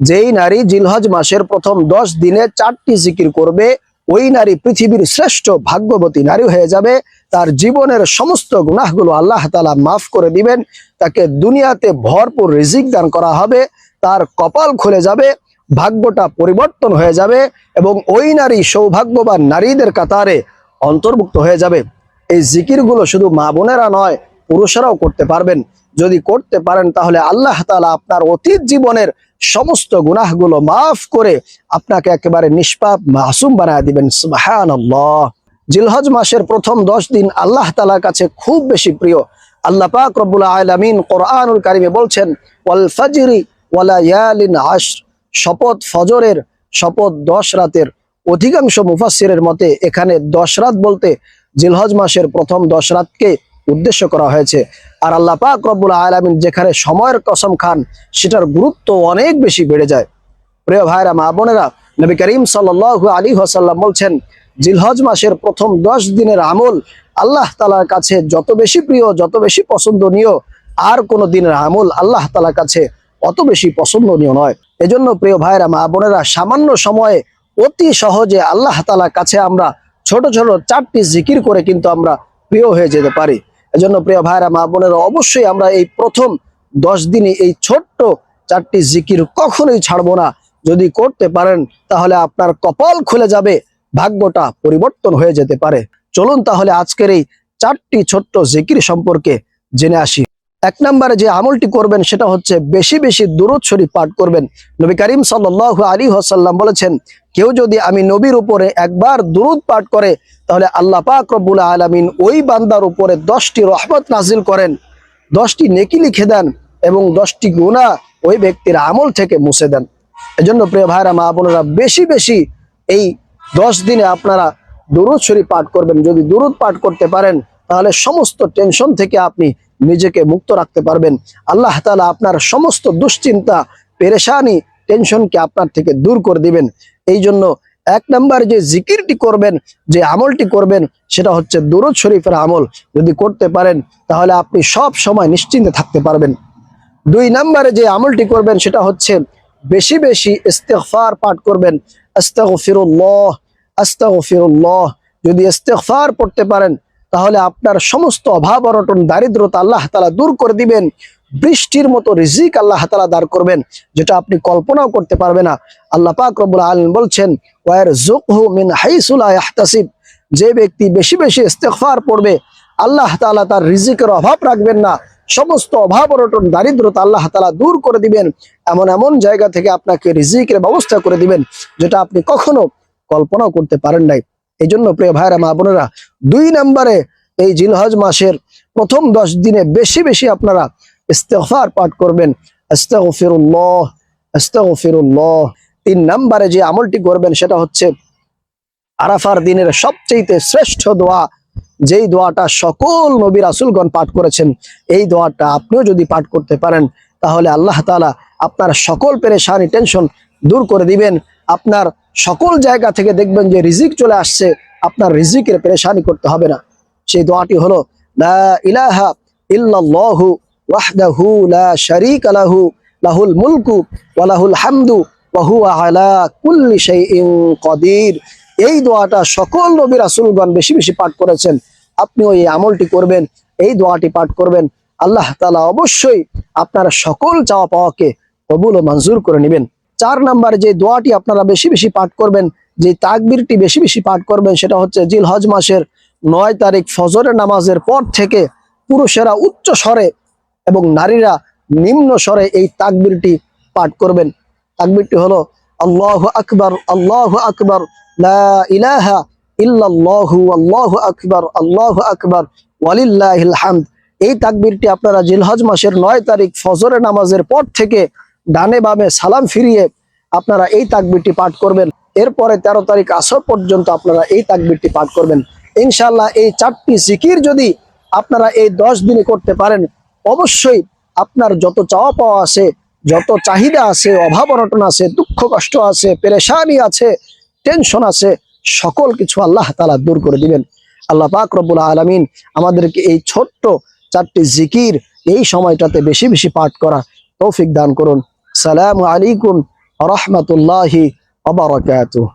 যেই নারী জিলহজ মাসের প্রথম দশ দিনে চারটি জিকির করবে, ওই নারী পৃথিবীর শ্রেষ্ঠ ভাগ্যবতী নারী হয়ে যাবে। তার জীবনের সমস্ত গুনাহগুলো আল্লাহ তালা মাফ করে দিবেন। তাকে দুনিয়াতে ভরপুর রিজিক দান করা হবে। তার কপাল খুলে যাবে, ভাগ্যটা পরিবর্তন হয়ে যাবে এবং ওই নারী সৌভাগ্যবান নারীদের কাতারে অন্তর্ভুক্ত হয়ে যাবে। এই জিকিরগুলো শুধু মা বোনেরা নয়, পুরুষেরাও করতে পারবেন। যদি করতে পারেন তাহলে আল্লাহ তালা আপনার অতীত জীবনের সমস্ত গুনাহগুলো মাফ করে আপনাকে একেবারে নিষ্পাপ, মাসুম বানায় দিবেন। সুবহানাল্লাহ। জিলহজ মাসের প্রথম দশ দিন আল্লাহ তালার কাছে খুব বেশি প্রিয়। আল্লাহ পাক রব্বুল আলামিন কোরআনুল কারিমে বলছেন, ওয়াল ফাজরি ওয়ালা ইয়ালিন আশর। শপথ ফজরের, শপথ দশ রাতের। অধিকাংশ মুফাসসিরের মতে এখানে দশ রাত বলতে জিলহজ মাসের প্রথম দশ রাতকে উদ্দেশ্য করা হয়েছে। আর আল্লাহ পাক রব্বুল আলামিন যেখানে সময়ের কসম খান, সেটার গুরুত্ব অনেক বেশি বেড়ে যায়। প্রিয় ভাইরা, মা বোনেরা, নবী করিম সাল্লাল্লাহু আলী ওয়াসাল্লাম বলছেন, জিলহজ মাসের প্রথম দশ দিনের আমল আল্লাহ তালার কাছে যত বেশি প্রিয়, যত বেশি পছন্দনীয়, আর কোনো দিনের আমল আল্লাহ তালার কাছে অত বেশি পছন্দনীয় নয়। এজন্য প্রিয় ভাইরা, মা বোনেরা, সামান্য সময়ে অতি সহজে আল্লাহ তালার কাছে আমরা ছোট ছোট চারটি জিকির করে কিন্তু আমরা প্রিয় হয়ে যেতে পারি। এজন্য প্রিয় ভাইরা, মা বোনেরা, অবশ্যই আমরা এই প্রথম দশ দিনে এই ছোট্ট চারটি জিকির কখনোই ছাড়বো না। যদি করতে পারেন, তাহলে আপনার কপাল খুলে যাবে, ভাগ্যটা পরিবর্তন হয়ে যেতে পারে। চলুন তাহলে আজকের এই চারটি ছোট্ট জিকির সম্পর্কে জেনে আসি। এক নম্বরে যে আমলটি করবেন সেটা হচ্ছে বেশি বেশি দূরত শরীফ পাঠ করবেন। নবী করিম সাল্লাহ আলী হাসাল্লাম বলেছেন, কেউ যদি আমি নবীর উপরে একবার দুরুদ পাঠ করে, তাহলে আল্লাহ পাক রব্বুল আলমিন ওই বান্দার উপরে দশটি রহমত নাজিল করেন। দশটি নেকি লিখে দেন এবং দশটি গুণা ওই ব্যক্তির আমল থেকে মুছে দেন। এজন্য প্রিয় ভাইরা, মা বোনেরা, বেশি বেশি এই দশ দিনে আপনারা দুরুদ শরীফ পাঠ করবেন। যদি দুরুদ পাঠ করতে পারেন, তাহলে সমস্ত টেনশন থেকে আপনি নিজেকে মুক্ত রাখতে পারবেন। আল্লাহ তালা আপনার সমস্ত দুশ্চিন্তা, পেরেশানি, টেনশনকে আপনার থেকে দূর করে দিবেন। এই জন্য এক নাম্বার যে জিকিরটি করবেন, যে আমলটি করবেন, সেটা হচ্ছে দুরুদ শরীফের আমল। যদি করতে পারেন, তাহলে আপনি সব সময় নিশ্চিন্তে থাকতে পারবেন। দুই নম্বরে যে আমলটি করবেন, সেটা হচ্ছে বেশি বেশি ইস্তেগফার পাঠ করবেন। আস্তাগফিরুল্লাহ আস্তাগফিরুল্লাহ। যদি ইস্তেগফার পড়তে পারেন তাহলে আপনার সমস্ত অভাব অনটন, দারিদ্রতা আল্লাহ তাআলা দূর করে দিবেন। বৃষ্টির মতো রিজিক আল্লাহ তাআলা দার করবেন, যেটা আপনি কল্পনাও করতে পারবেন না। আল্লাহ পাক রব্বুল আলামিন বলছেন, ওয়ারযুকহু মিন হাইসু লা যে ব্যক্তি বেশি বেশি ইস্তেগফার পড়বে, আল্লাহ তাআলা তার রিজিকের অভাব রাখবেন না। সমস্ত অভাব অনটন, দারিদ্রতা আল্লাহ তাআলা দূর করে দিবেন। এমন এমন জায়গা থেকে আপনাকে রিজিকের ব্যবস্থা করে দিবেন, যেটা আপনি কখনো কল্পনাও করতে পারেন নাই। এই জন্য প্রিয় ভাইরা মা বোনেরা, দুই নম্বরে এই জিলহজ মাসের প্রথম দশ দিনে বেশি বেশি আপনারা ইস্তেগফার পাঠ করবেন। তিন নম্বরে যে আমলটি করবেন সেটা হচ্ছে আরাফার দিনের সবচেয়ে শ্রেষ্ঠ দোয়া। যেই দোয়াটা সকল নবী রাসুলগণ পাঠ করেছেন, এই দোয়াটা আপনিও যদি পাঠ করতে পারেন, তাহলে আল্লাহ তাআলা আপনার সকল পেরেশানি, টেনশন দূর করে দিবেন। আপনার সকল জায়গা থেকে দেখবেন যে রিজিক চলে আসছে, আপনার রিজিকের পেরেশানি করতে হবে না। সেই দোয়াটি হলো, লা ইলাহা লা লাহুল মুলকু লাহুল হামদু আলা কুল্লি কাদির। এই দোয়াটা সকল বেশি বেশি পাঠ করেছেন। আমলটি করবেন, এই দোয়াটি পাঠ করবেন। আল্লাহ তাআলা অবশ্যই আপনার সকল চাওয়া পাওয়াকে কবুল ও মঞ্জুর করে নেবেন। চার নাম্বার যে দোয়াটি আপনারা বেশি বেশি পাঠ করবেন, যে তাকবীরটি বেশি বেশি পাঠ করবেন, সেটা হচ্ছে জিল হজ মাসের নয় তারিখ ফজরের নামাজের পর থেকে পুরুষেরা উচ্চ স্বরে এবং নারীরা নিম্ন স্বরে এই তাকবীরটি পাঠ করবেন। তাকবীরটি হলো, আল্লাহ আকবর আল্লাহ আকবর ইলাহা আল্লাহু আকবার আল্লাহু আকবার, ওয়ালিল্লাহিল এই তাকবীরটি আপনারা জিলহজ মাসের নয় তারিখ ফজরের নামাজের পর থেকে ডানে বামে সালাম ফিরিয়ে আপনারা এই তাকবীরটি পাঠ করবেন। এরপরে তেরো তারিখ আসর পর্যন্ত আপনারা এই তাকবীরটি পাঠ করবেন। ইনশাল্লাহ এই চারটি জিকির যদি আপনারা এই দশ দিনে করতে পারেন, অবশ্যই আপনার যত চাওয়া পাওয়া আছে, যত চাহিদা আছে, অভাব অনটন আছে, দুঃখ কষ্ট আছে, পেরেশানি আছে, টেনশন আছে, সকল কিছু আল্লাহ তালা দূর করে দিবেন। আল্লাহ পাক রব্বুল আলমিন আমাদেরকে এই ছোট্ট চারটি জিকির এই সময়টাতে বেশি বেশি পাঠ করা তৌফিক দান করুন। সালামু আলাইকুম রহমতুল্লাহি অবরকাতুহ